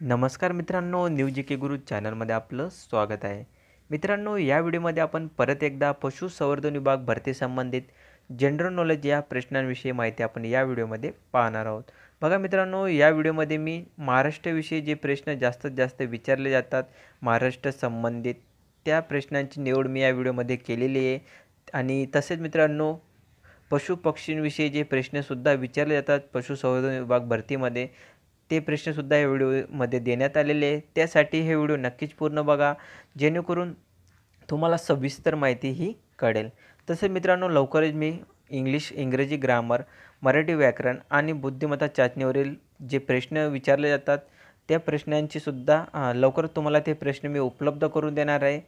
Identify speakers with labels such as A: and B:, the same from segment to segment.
A: नमस्कार मित्रांनो न्यू जी के गुरु चॅनलमध्ये आपलं स्वागत आहे. मित्रांनो या व्हिडिओमध्ये आपण परत एकदा पशुसंवर्धन विभाग भरती संबंधित जनरल नॉलेज या प्रश्नांविषयी माहिती आपण या व्हिडिओमध्ये पाहणार आहोत. बघा मित्रांनो या व्हिडिओमध्ये मी महाराष्ट्राविषयी जे प्रश्न जास्तीत जास्त विचारले जातात महाराष्ट्र संबंधित त्या प्रश्नांची निवड मी या व्हिडिओमध्ये केलेली आहे. आणि तसेच मित्रांनो पशुपक्षींविषयी जे प्रश्नसुद्धा विचारले जातात पशुसंवर्धन विभाग भरतीमध्ये ते प्रश्नसुद्धा या व्हिडिओमध्ये देण्यात आलेले आहे. त्यासाठी हे व्हिडिओ नक्कीच पूर्ण बघा जेणेकरून तुम्हाला सविस्तर माहिती ही कळेल. तसेच मित्रांनो लवकरच मी इंग्लिश इंग्रजी ग्रामर मराठी व्याकरण आणि बुद्धिमत्ता चाचणीवरील जे प्रश्न विचारले जातात त्या प्रश्नांची सुद्धा तुम्हाला ते प्रश्न मी उपलब्ध करून देणार आहे.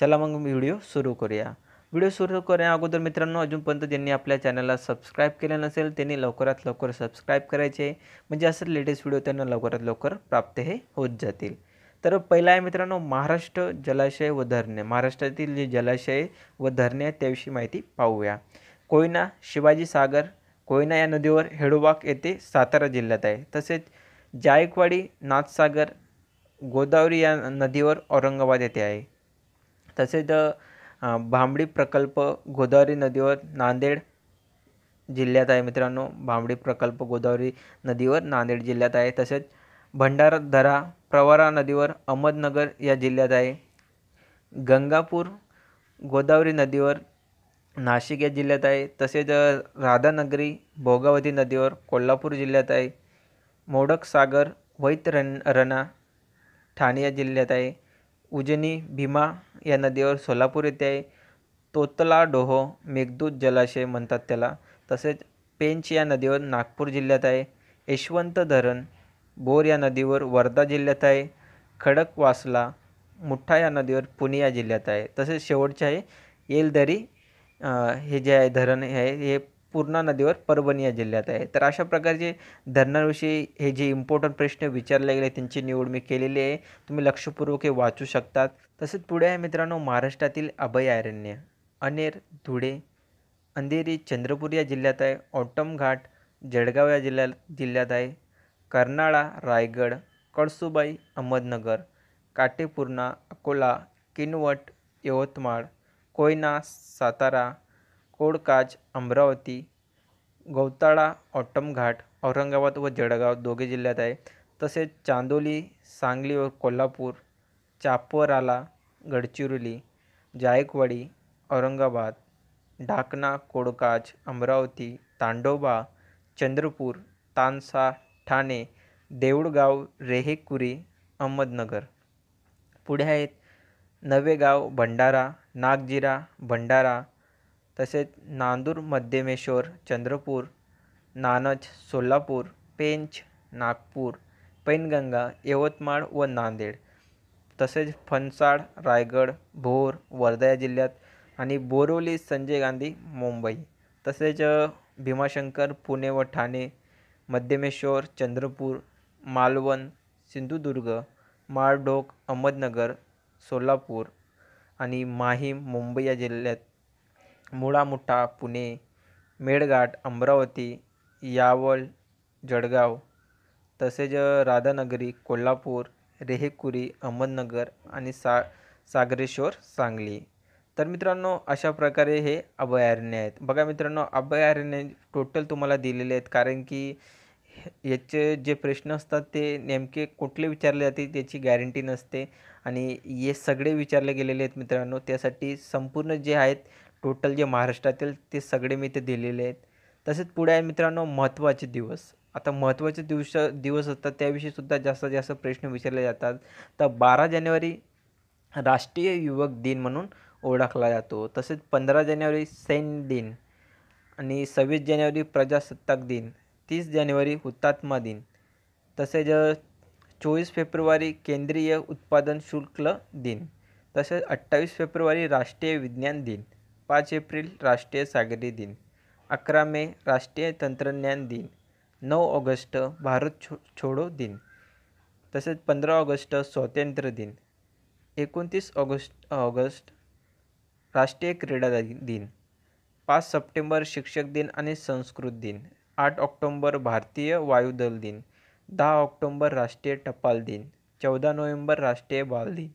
A: चला मग व्हिडिओ सुरू करूया. व्हिडिओ सुरू करण्या अगोदर मित्रांनो अजूनपर्यंत ज्यांनी आपल्या चॅनलला सबस्क्राईब केलं नसेल त्यांनी लवकरात लवकर सबस्क्राईब करायचे. म्हणजे असं लेटेस्ट व्हिडिओ त्यांना लवकरात लवकर प्राप्त हे होत जातील. तर पहिला आहे मित्रांनो महाराष्ट्र जलाशय व धरणे. महाराष्ट्रातील जे जलाशय व धरणे आहेत त्याविषयी माहिती पाहूया. कोयना शिवाजी सागर कोयना या नदीवर हेडोबाग येथे सातारा जिल्ह्यात आहे. तसेच जायकवाडी नाथसागर गोदावरी या नदीवर औरंगाबाद येथे आहे. तसेच भांबडी प्रकल्प गोदावरी नदीवर नांदेड जिल्ह्यात आहे मित्रांनो. भांबडी प्रकल्प गोदावरी नदीवर नांदेड जिल्ह्यात आहे. तसेच भंडारदरा प्रवरा नदीवर अहमदनगर या जिल्ह्यात आहे. गंगापूर गोदावरी नदीवर नाशिक या जिल्ह्यात आहे. तसेच राधानगरी भोगावती नदीवर कोल्हापूर जिल्ह्यात आहे. मोडक सागर वैतरण रणा ठाणे या जिल्ह्यात आहे. उजनी भीमा या नदीवर सोलापूर येथे आहे. तोतला डोहो मेघदूत जलाशय म्हणतात त्याला. तसेच पेंच या नदीवर नागपूर जिल्ह्यात आहे. यशवंत धरण बोर या नदीवर वर्धा जिल्ह्यात आहे. खडकवासला मुठा या नदीवर पुणे या जिल्ह्यात आहे. तसेच शेवटचे आहे येलदरी हे जे आहे धरण हे आहे हे पूर्णा नदीवर परभणी या जिल्ह्यात आहे. तर अशा प्रकारचे धरणाविषयी हे जे इम्पॉर्टंट प्रश्न विचारले गेले त्यांची निवड मी केलेली आहे. तुम्ही लक्षपूर्वक हे वाचू शकतात. तसेच पुढे आहे मित्रांनो महाराष्ट्रातील अभयारण्य अनेर धुळे अंधेरी चंद्रपूर या जिल्ह्यात आहे ऑटम घाट जळगाव या जिल्ह्यात जिल्ह्यात आहे कर्नाळा रायगड कळसुबाई अहमदनगर काटेपूर्णा अकोला किनवट यवतमाळ कोयना सातारा कोडकाज अमरावती गौताळा ऑटमघाट औरंगाबाद व जळगाव दोघे जिल्ह्यात आहे. तसेच चांदोली सांगली व कोल्हापूर चापोराला गडचिरोली जायकवाडी औरंगाबाद ढाकणा कोडकाज अमरावती तांडोबा चंद्रपूर तानसा ठाणे देऊळगाव रेहेकुरी अहमदनगर. पुढे आहेत नवेगाव भंडारा नागजिरा भंडारा तसेच नांदूर मध्यमेश्वर चंद्रपूर नानज सोलापूर पेंच नागपूर पैनगंगा यवतमाळ व नांदेड. तसेच फणसाड रायगड भोर वर्धा या जिल्ह्यात आणि बोरिवली संजय गांधी मुंबई. तसेच भीमाशंकर पुणे व ठाणे मध्यमेश्वर चंद्रपूर मालवण सिंधुदुर्ग माळढोक अहमदनगर सोलापूर आणि माहीम मुंबई या जिल्ह्यात मुळामुठा पुणे मेळघाट अमरावती यावल जळगाव तसेच राधानगरी कोल्हापूर रेहेकुरी अहमदनगर आणि सा सागरेश्वर सांगली. तर मित्रांनो अशा प्रकारे हे अभयारण्य आहेत. बघा मित्रांनो अभयारण्य टोटल तुम्हाला दिलेले आहेत. कारण की याचे जे प्रश्न असतात ते नेमके कुठले विचारले जाते त्याची गॅरंटी नसते. आणि हे सगळे विचारले गेलेले आहेत मित्रांनो त्यासाठी संपूर्ण जे आहेत टोटल जे महाराष्ट्रातील ते सगळे मी ते दिलेले आहेत. तसेच पुढे आहे मित्रांनो महत्त्वाचे दिवस. आता महत्त्वाचे दिवस दिवस असतात त्याविषयी सुद्धा जास्तीत जास्त प्रश्न विचारले जातात. तर बारा जानेवारी राष्ट्रीय युवक दिन म्हणून ओळखला जातो. तसेच पंधरा जानेवारी सैन्य दिन आणि सव्वीस जानेवारी प्रजासत्ताक दिन. तीस जानेवारी हुतात्मा दिन. तसेच चोवीस फेब्रुवारी केंद्रीय उत्पादन शुल्क दिन. तसेच अठ्ठावीस फेब्रुवारी राष्ट्रीय विज्ञान दिन. पाच एप्रिल राष्ट्रीय सागरी दिन अकरा मे राष्ट्रीय तंत्रज्ञान दिन नऊ ऑगस्ट भारत छो छोडो दिन तसेच पंधरा ऑगस्ट स्वातंत्र्य दिन एकोणतीस ऑगस्ट ऑगस्ट राष्ट्रीय क्रीडा दिन पाच सप्टेंबर शिक्षक दिन आणि संस्कृत दिन आठ ऑक्टोंबर भारतीय वायुदल दिन दहा ऑक्टोंबर राष्ट्रीय टपाल दिन चौदा नोव्हेंबर राष्ट्रीय बाल दिन.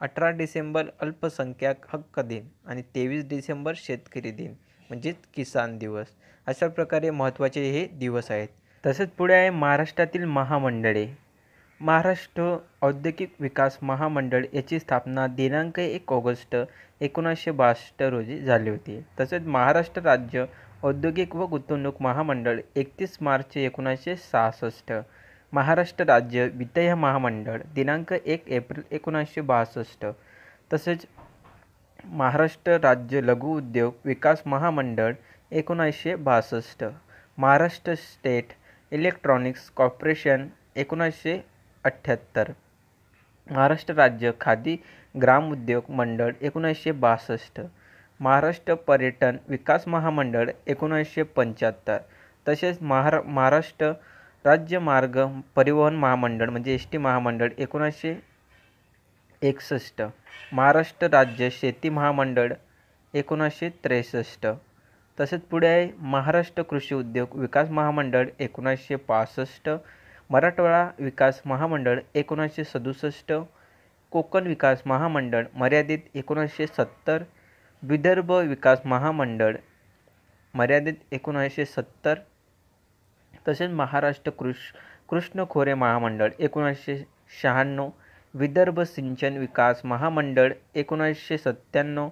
A: अठरा डिसेंबर अल्पसंख्याक हक्क दिन आणि तेवीस डिसेंबर शेतकरी दिन म्हणजेच किसान दिवस. अशा प्रकारे महत्त्वाचे हे दिवस आहेत. तसेच पुढे आहे महाराष्ट्रातील महामंडळे. महाराष्ट्र औद्योगिक विकास महामंडळ याची स्थापना दिनांक एक ऑगस्ट एकोणीसशे बासष्ट रोजी झाली होती. तसेच महाराष्ट्र राज्य औद्योगिक व गुंतवणूक महामंडळ एकतीस मार्च एकोणीसशे सहासष्ट महाराष्ट्र राज्य वित्तीय महामंडळ दिनांक एक एप्रिल एकोणीसशे बासष्ट. तसेच महाराष्ट्र राज्य लघु उद्योग विकास महामंडळ एकोणीसशे बासष्ट. महाराष्ट्र स्टेट इलेक्ट्रॉनिक्स कॉर्पोरेशन एकोणीसशे अठ्ठ्याहत्तर. महाराष्ट्र राज्य खादी ग्राम उद्योग मंडळ एकोणीसशे बासष्ट. महाराष्ट्र पर्यटन विकास महामंडळ एकोणीसशे पंच्याहत्तर. तसेच महारा महाराष्ट्र राज्य मार्ग परिवहन महामंडळ म्हणजे एस टी महामंडळ एकोणीसशे एकसष्ट. महाराष्ट्र राज्य शेती महामंडळ एकोणीसशे त्रेसष्ट. तसेच पुढे आहे महाराष्ट्र कृषी उद्योग विकास महामंडळ एकोणीसशे पासष्ट. मराठवाडा विकास महामंडळ एकोणीसशे सदुसष्ट. कोकण विकास महामंडळ मर्यादित एकोणीसशे सत्तर. विदर्भ विकास महामंडळ मर्यादित एकोणीसशे सत्तर. तसेच महाराष्ट्र कृष कृष्ण खोरे महामंडळ एकोणीसशे शहाण्णव विदर्भ सिंचन विकास महामंडळ एकोणीसशे सत्त्याण्णव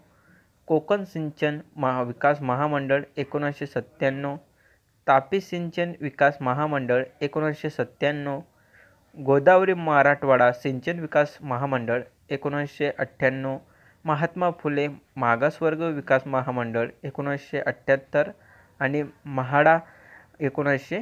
A: कोकण सिंचन महा विकास महामंडळ एकोणीसशे सत्त्याण्णव तापी सिंचन विकास महामंडळ एकोणीसशे सत्त्याण्णव गोदावरी मराठवाडा सिंचन विकास महामंडळ एकोणीसशे अठ्ठ्याण्णव महात्मा फुले मागासवर्ग विकास महामंडळ एकोणीसशे अठ्ठ्याहत्तर आणि म्हाडा एकोणीसशे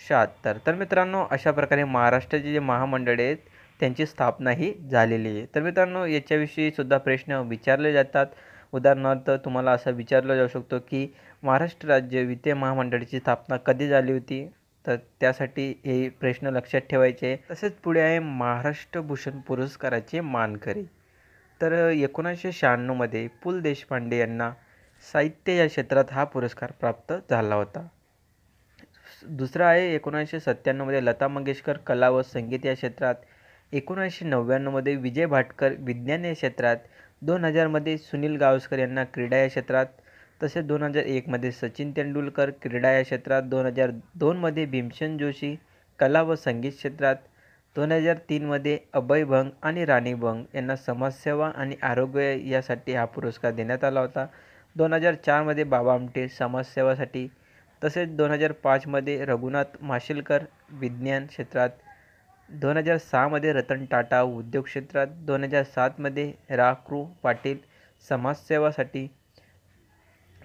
A: शहात्तर. तर मित्रांनो अशा प्रकारे महाराष्ट्राचे जे महामंडळ आहेत त्यांची स्थापना ही झालेली आहे. तर मित्रांनो याच्याविषयी सुद्धा प्रश्न विचारले जातात. उदाहरणार्थ तुम्हाला असं विचारलं जाऊ शकतो की महाराष्ट्र राज्य वित्तीय महामंडळाची स्थापना कधी झाली होती? तर त्यासाठी हे प्रश्न लक्षात ठेवायचे. तसेच पुढे आहे महाराष्ट्र भूषण पुरस्काराचे मानकरी. तर एकोणीसशे शहाण्णवमध्ये पु ल देशपांडे यांना साहित्य या क्षेत्रात हा पुरस्कार प्राप्त झाला होता. दुसरा आहे एकोणीसशे सत्त्याण्णवमध्ये लता मंगेशकर कला व संगीत या क्षेत्रात एकोणीसशे नव्याण्णवमध्ये विजय भाटकर विज्ञान या क्षेत्रात दोन हजारमध्ये सुनील गावस्कर यांना क्रीडा या क्षेत्रात तसेच दोन हजार एकमध्ये सचिन तेंडुलकर क्रीडा या क्षेत्रात दोन हजार दोनमध्ये भीमसेन जोशी कला व संगीत क्षेत्रात दोन हजार तीनमध्ये अभय भंग आणि राणी भंग यांना समाजसेवा आणि आरोग्य यासाठी हा पुरस्कार देण्यात आला होता. दोन हजार चारमध्ये बाबा आमटे समाजसेवासाठी तसेच दोन हजार पाचमध्ये रघुनाथ माशेलकर विज्ञान क्षेत्रात दोन हजार सहामध्ये रतन टाटा उद्योग क्षेत्रात दोन हजार सातमध्ये रा कृ पाटील समाजसेवासाठी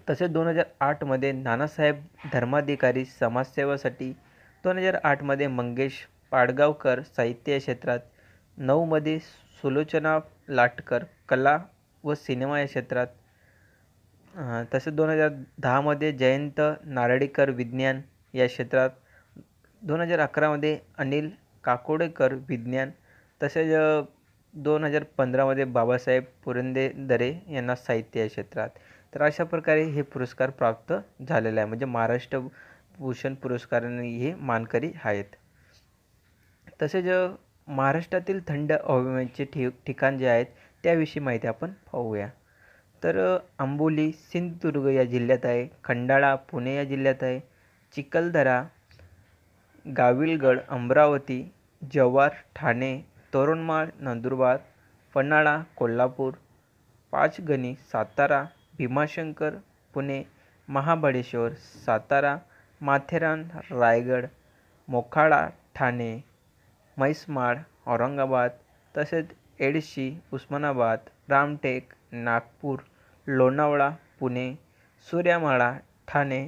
A: तसेच दोन हजार आठमध्ये नानासाहेब धर्माधिकारी समाजसेवासाठी दोन हजार आठमध्ये मंगेश पाडगावकर साहित्य क्षेत्रात नऊमध्ये सुलोचना लाटकर कला व सिनेमा या क्षेत्रात तसेच दोन हजार दहामध्ये जयंत नारळीकर विज्ञान या क्षेत्रात दोन हजार अकरामध्ये अनिल काकोडेकर विज्ञान तसेच दोन हजार पंधरामध्ये बाबासाहेब पुरंदेदरे यांना साहित्य या क्षेत्रात. तर अशा प्रकारे हे पुरस्कार प्राप्त झालेले आहे. म्हणजे महाराष्ट्र भूषण पुरस्काराने हे मानकरी आहेत. तसेच महाराष्ट्रातील थंड हवामानाचे ठि ठिकाण जे आहेत त्याविषयी माहिती आपण पाहूया. तर आंबोली सिंधुदुर्ग या जिल्ह्यात आहे खंडाळा पुणे या जिल्ह्यात आहे चिखलदरा गाविलगड अमरावती जव्हार ठाणे तोरणमाळ नंदुरबार पन्हाळा कोल्हापूर पाचगणी सातारा भीमाशंकर पुणे महाबळेश्वर सातारा माथेरान रायगड मोखाडा ठाणे म्हैसमाळ औरंगाबाद तसेच एडशी उस्मानाबाद रामटेक नागपूर लोणावळा पुणे सूर्यामाळा ठाणे.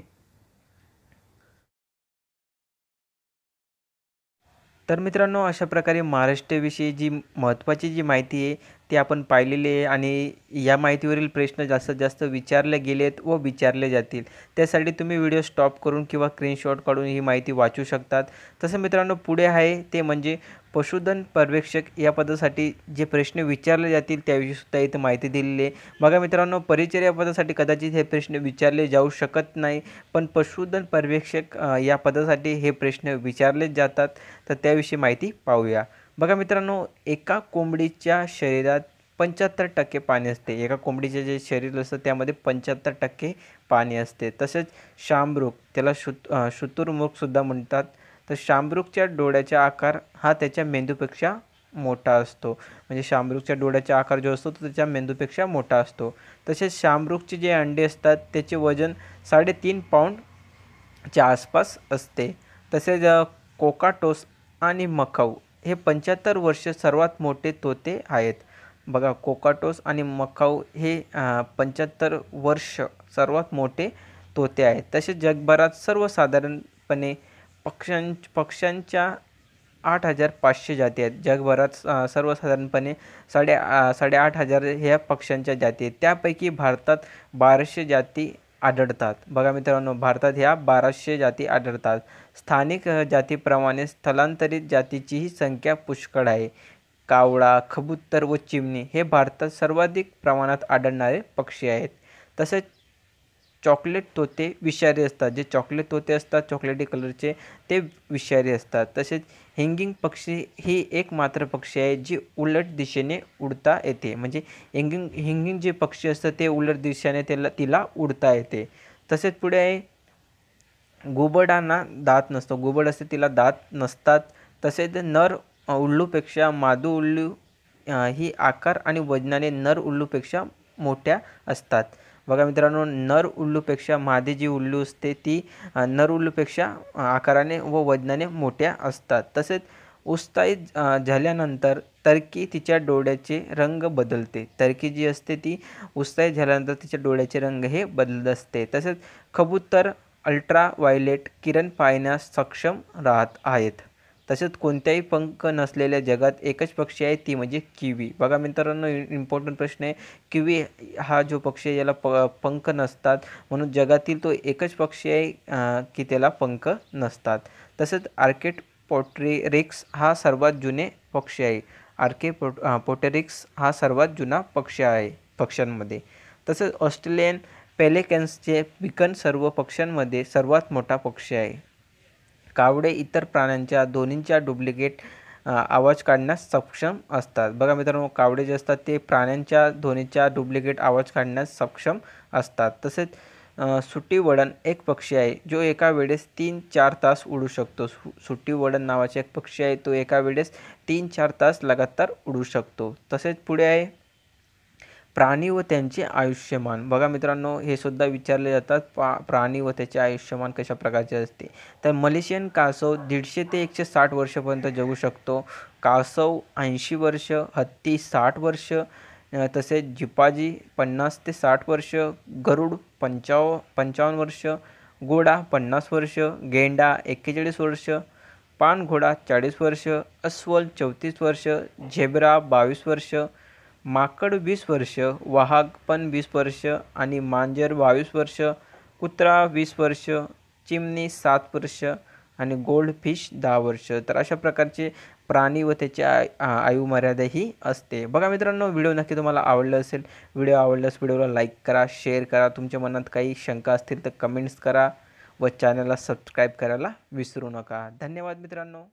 A: तर मित्रांनो अशा प्रकारे महाराष्ट्राविषयी जी महत्त्वाची जी माहिती आहे ते आपण पाहिलेले आहे आणि या माहितीवरील प्रश्न जास्तीत जास्त विचारले गेलेत व विचारले जातील. त्यासाठी तुम्ही व्हिडिओ स्टॉप करून किंवा स्क्रीनशॉट काढून ही माहिती वाचू शकतात. तसं मित्रांनो पुढे आहे ते म्हणजे पशुधन पर्यवेक्षक या पदासाठी जे प्रश्न विचारले जातील त्याविषयीसुद्धा इथं माहिती दिलेली आहे. बघा मित्रांनो परिचर या पदासाठी कदाचित हे प्रश्न विचारले जाऊ शकत नाही पण पशुधन पर्यवेक्षक या पदासाठी हे प्रश्न विचारले जातात. तर त्याविषयी माहिती पाहूया. बघा मित्रांनो एका कोंबडीच्या शरीरात पंच्याहत्तर टक्के पाणी असते. एका कोंबडीचे जे शरीर असतं त्यामध्ये पंच्याहत्तर टक्के पाणी असते. तसेच शामरूख त्याला शुत शुतुरमुखसुद्धा म्हणतात. तर शामरुखच्या डोळ्याचा आकार हा त्याच्या मेंदूपेक्षा मोठा असतो. म्हणजे शामरुखच्या डोळ्याचा आकार जो असतो तो त्याच्या मेंदूपेक्षा मोठा असतो. तसेच शामरुखचे जे अंडे असतात त्याचे वजन साडेतीन पाऊंडच्या आसपास असते. तसेच कोकाटोस आणि मकाऊ हे पंच्याहत्तर वर्ष सर्वात मोठे तोते आहेत. बघा कोकाटोस आणि मकाऊ हे पंच्याहत्तर वर्ष सर्वात मोठे तोते आहेत. तसेच जगभरात सर्वसाधारणपणे पक्षां पक्ष्यांच्या आठ हजार पाचशे जाती आहेत. जगभरात सर्वसाधारणपणे साडे साडेआठ हजार ह्या पक्ष्यांच्या जाती आहेत. त्यापैकी भारतात बाराशे जाती आढळतात. बघा मित्रांनो भारतात ह्या बाराशे जाती आढळतात. स्थानिक जातीप्रमाणे स्थलांतरित जातीचीही संख्या पुष्कळ आहे. कावळा कबूतर व चिमणी हे भारतात सर्वाधिक प्रमाणात आढळणारे पक्षी आहेत. तसेच चॉकलेट तोते विषारी असतात. जे चॉकलेट तोते असतात चॉकलेटी कलरचे ते विषारी असतात. तसेच हिंगिंग पक्षी ही एक मात्र पक्षी आहे जी उलट दिशेने उडता येते. म्हणजे हिंगिंग हिंगिंग जे पक्षी असतं ते उलट दिशेने त्याला तिला उडता येते. तसेच पुढे आहे गुबडांना दात नसतो. गुबड असते तिला दात नसतात. तसेच नर उल्लूपेक्षा मादू उल्लू ही आकार आणि वजनाने नर उल्लूपेक्षा मोठ्या असतात. बघा मित्रांनो नर उल्लूपेक्षा मादी जी उल्लू असते ती नर उल्लूपेक्षा आकाराने व वजनाने मोठ्या असतात. तसेच उत्साहित झाल्यानंतर तरकी तिच्या डोळ्याचे रंग बदलते. तरकी जी असते ती उत्साहित झाल्यानंतर तिच्या डोळ्याचे रंग हे बदलत असते. तसेच कबूतर अल्ट्रा व्हायलेट किरण पाहण्यास सक्षम राहत आहेत. तसेच कोणत्याही पंख नसलेल्या जगात एकच पक्षी आहे ती म्हणजे किवी. बघा मित्रांनो इम्पॉर्टंट प्रश्न आहे. किवी हा जो पक्षी आहे याला प पंख नसतात. म्हणून जगातील तो एकच पक्षी आहे की त्याला पंख नसतात. तसेच आर्केट पोट्रेरिक्स हा सर्वात जुने पक्षी आहे. आर्के पोट पोटेरिक्स हा सर्वात जुना पक्षी आहे पक्ष्यांमध्ये. तसेच ऑस्ट्रेलियन पेलेकन्सचे बिकन सर्व पक्ष्यांमध्ये सर्वात मोठा पक्षी आहे. कावडे इतर प्राण्यांच्या ध्वनींच्या डुप्लिकेट आवाज काढण्यास सक्षम असतात. बघा मित्रांनो कावडे जे असतात ते प्राण्यांच्या ध्वनीच्या डुप्लिकेट आवाज काढण्यास सक्षम असतात. तसेच सुट्टी वडण एक पक्षी आहे जो एका वेळेस तीन चार तास उडू शकतो. सु सुट्टी वडण नावाचा एक पक्षी आहे तो एका वेळेस तीन चार तास लगातार उडू शकतो. तसेच पुढे आहे प्राणी व त्यांचे आयुष्यमान. बघा मित्रांनो हे सुद्धा विचारले जातात पा प्राणी व त्याचे आयुष्यमान कशा प्रकारचे असते. तर मलेशियन कासव दीडशे ते एकशे साठ वर्षापर्यंत जगू शकतो. कासव ऐंशी वर्ष हत्ती साठ वर्ष तसेच जिपाजी पन्नास ते साठ वर्ष गरुड पंचाव पंचावन्न वर्ष घोडा पन्नास वर्ष गेंडा एक्केचाळीस वर्ष पानघोडा चाळीस वर्ष अस्वल चौतीस वर्ष झेब्रा बावीस वर्ष माकड वीस वर्ष वाहक पण वीस वर्ष आणि मांजर बावीस वर्ष कुत्रा वीस वर्ष चिमणी सात वर्ष आणि गोल्ड फिश दहा वर्ष. तर अशा प्रकारचे प्राणी व त्याची आय आयुमर्यादा ही असते. बघा मित्रांनो व्हिडिओ नक्की तुम्हाला आवडलं असेल व्हिडिओ आवडल्यास व्हिडिओला लाईक करा शेअर करा तुमच्या मनात काही शंका असतील तर कमेंट्स करा व चॅनलला सबस्क्राईब करायला विसरू नका. धन्यवाद मित्रांनो.